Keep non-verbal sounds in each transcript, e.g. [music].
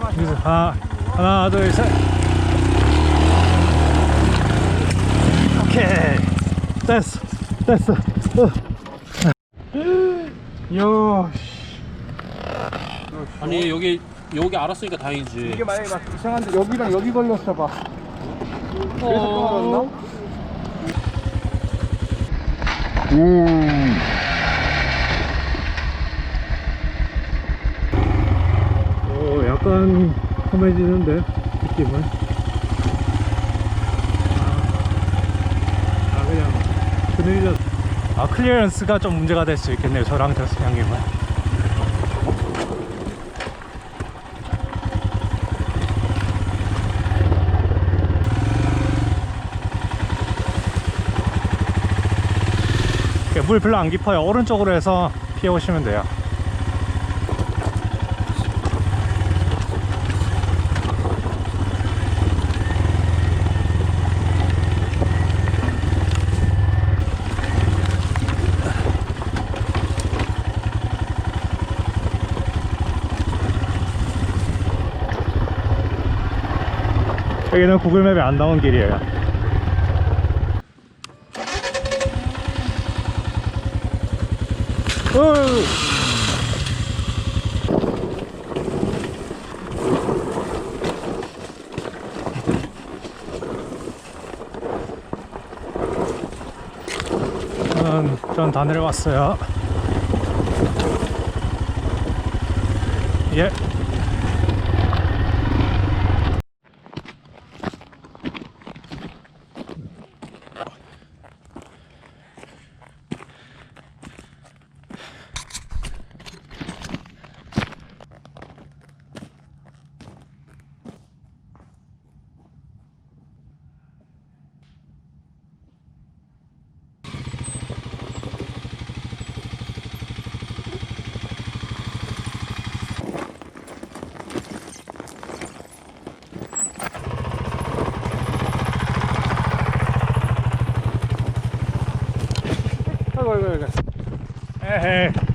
하나, 하나, 둘, 셋. 오케이. 됐어. 됐어. 어. 요, 씨. 아니 여기 여기 알았으니까 다행이지. 이게 만약에 막 이상한데 여기랑 여기 걸렸어 봐. 그래서 끊어졌나? 오, 약간 험해지는데, 느낌은. 아, 그냥, 그늘려. 아, 클리어런스가 좀 문제가 될 수 있겠네요, 저랑 저 형님은. 물 별로 안 깊어요. 오른쪽으로 해서 피해 오시면 돼요. 여기는 구글맵에 안 나온 길이에요. 어! 저는 전다 내려왔어요. 예. 에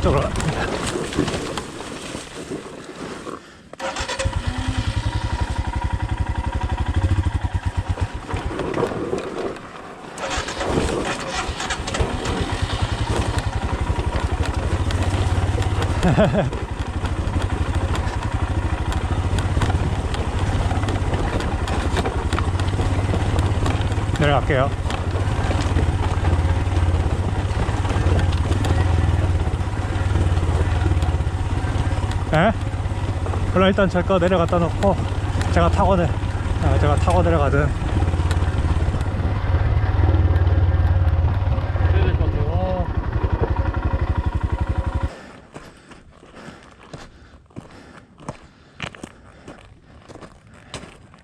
이. 네, 오른쪽으로. 내려갈게요. 예? 그럼 일단 제 거 내려갔다 놓고 제가 타고 내 아, 제가 타고 내려가든.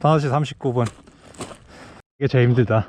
5시 39분 이게 제일 힘들다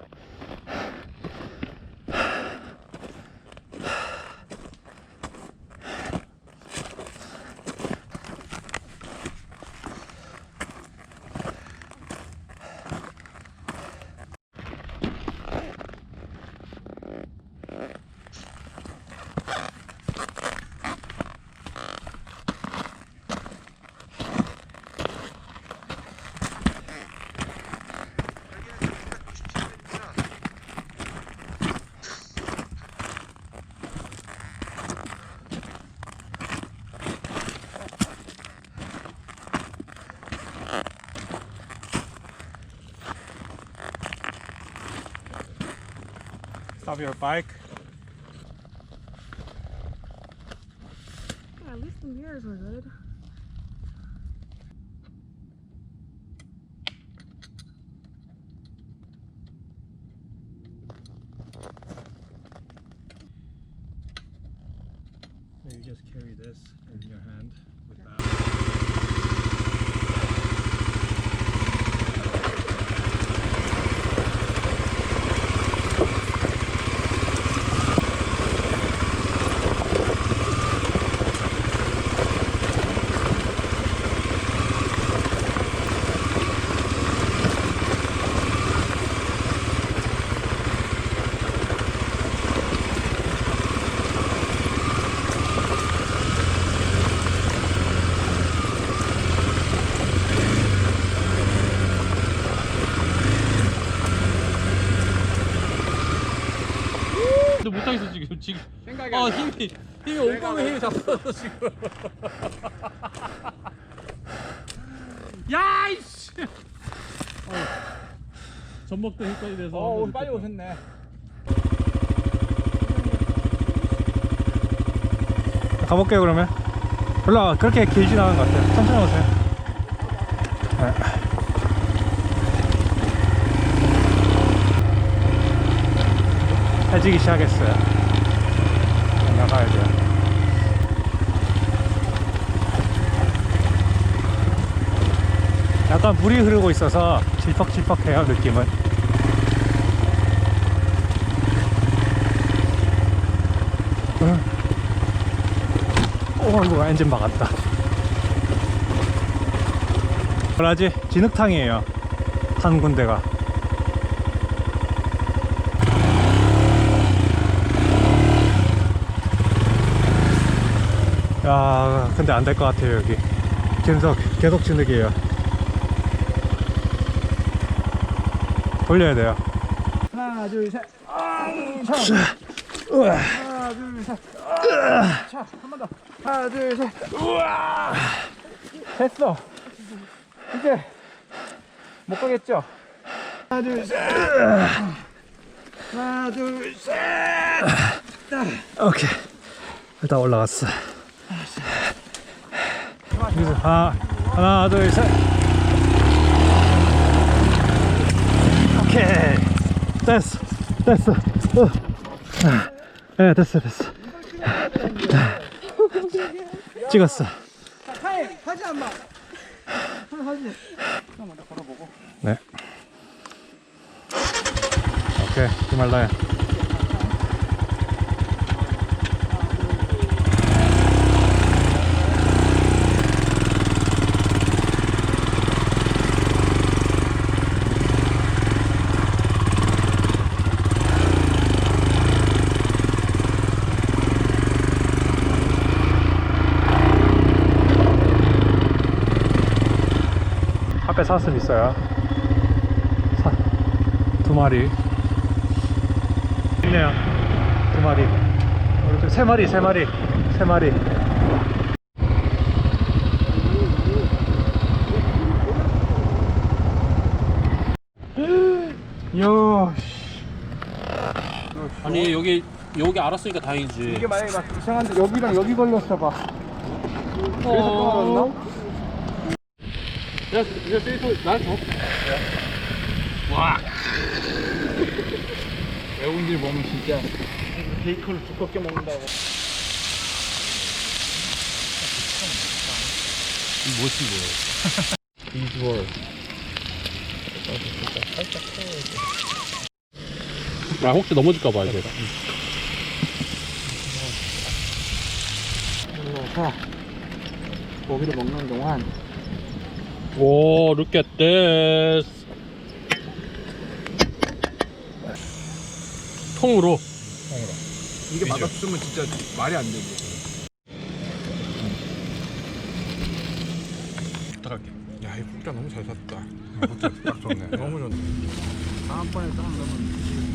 Stop your bike. Yeah, at least the mirrors were good. You just carry this in your hand 지금 지금 아 힘이 힘이 온몸에 힘이 다 풀어서 지금 [laughs] 야 이씨 어, 젖 먹던 힘까지 돼서 어, 한번 빨리. 오셨네. 가볼게요 그러면. 별로 그렇게 길진 않은 것 같아요. 천천히 오세요. 네. 해지기 시작했어요. 나가야 돼요. 약간 물이 흐르고 있어서 질퍽질퍽해요 느낌은. 어, 이거 엔진 막았다. 뭐라지? 진흙탕이에요. 한 군데가. 야, 근데 안 될 것 같아요, 여기. 계속, 계속 진흙이에요. 돌려야 돼요. 하나, 둘, 셋. 아, 차. 하나, 둘, 셋. 아, 차. 한번 더. 하나, 둘, 셋. 우와. 됐어. 이제 못 가겠죠? 하나, 둘, 셋. 하나, 둘, 셋. 오케이. 일단 올라갔어. 여기서 하나, 하나, 둘, 셋. 오케이. 됐어. 됐어. 어. 예, 됐어, 됐어. 찍었어. 타임 하지 않마. 하지. 한번 더 걸어보고. 네. 오케이, 히말라야. 앞에 사슴 있어요. 사, 두 마리. 있네요. 두 마리. 오른쪽 세 마리, 세 마리, 세 마리. 요. 씨. 아니 여기 여기 알았으니까 다행이지 이게 만약에 막 이상한데 여기랑 여기 걸렸어 봐. 그래서 끊어졌나? 야, 야, 세이프 나 줘. 외국인들 보면 [laughs] 진짜 베이컨을 두껍게 먹는다고. 이 뭐지 뭐? 비주얼. [laughs] 아 혹시 넘어질까 봐 이제. 눌러서 고기를 먹는 동안 오, look at this. 통으로. 이게 맛없으면 진짜 말이 안 되지. 부탁할게. 야, 이 국자 너무 잘 샀다. 국자 딱 좋네. 너무 좋네. 다음번에 딱 넣으면